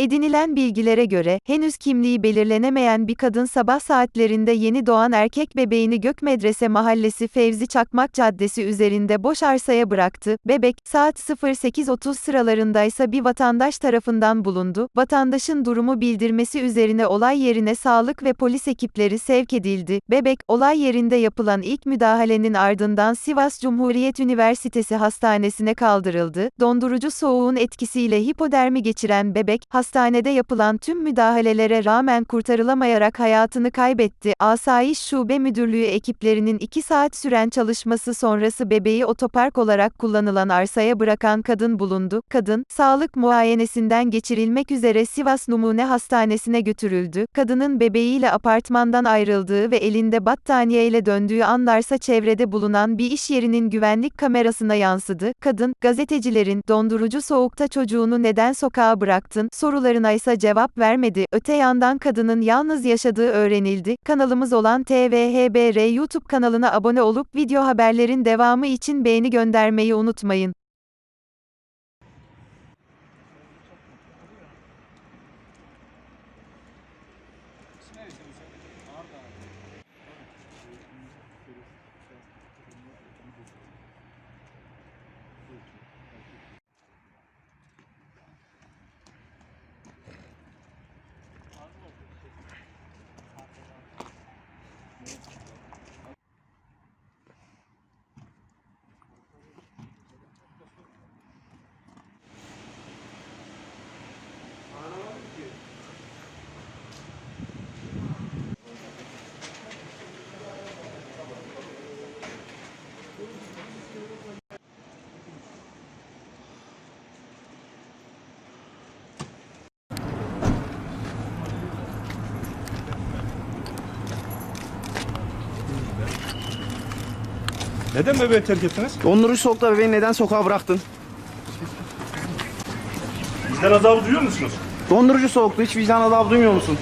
Edinilen bilgilere göre, henüz kimliği belirlenemeyen bir kadın sabah saatlerinde yeni doğan erkek bebeğini Gökmedrese Mahallesi Fevzi Çakmak Caddesi üzerinde boş arsaya bıraktı. Bebek, saat 08.30 sıralarındaysa bir vatandaş tarafından bulundu. Vatandaşın durumu bildirmesi üzerine olay yerine sağlık ve polis ekipleri sevk edildi. Bebek, olay yerinde yapılan ilk müdahalenin ardından Sivas Cumhuriyet Üniversitesi Hastanesi'ne kaldırıldı. Dondurucu soğuğun etkisiyle hipodermi geçiren bebek, hastanede yapılan tüm müdahalelere rağmen kurtarılamayarak hayatını kaybetti. Asayiş Şube Müdürlüğü ekiplerinin 2 saat süren çalışması sonrası bebeği otopark olarak kullanılan arsaya bırakan kadın bulundu. Kadın, sağlık muayenesinden geçirilmek üzere Sivas Numune Hastanesi'ne götürüldü. Kadının bebeğiyle apartmandan ayrıldığı ve elinde battaniyeyle döndüğü anlarsa çevrede bulunan bir iş yerinin güvenlik kamerasına yansıdı. Kadın, gazetecilerin, dondurucu soğukta çocuğunu neden sokağa bıraktın, sorularına ise cevap vermedi. Öte yandan kadının yalnız yaşadığı öğrenildi. Kanalımız olan TVHBR YouTube kanalına abone olup video haberlerin devamı için beğeni göndermeyi unutmayın. Neden bebeği terk ettiniz? Dondurucu soğukta bebeği neden sokağa bıraktın? Vicdan azabı duyuyor musunuz? Dondurucu soğukta hiç vicdan azabı duymuyor musun?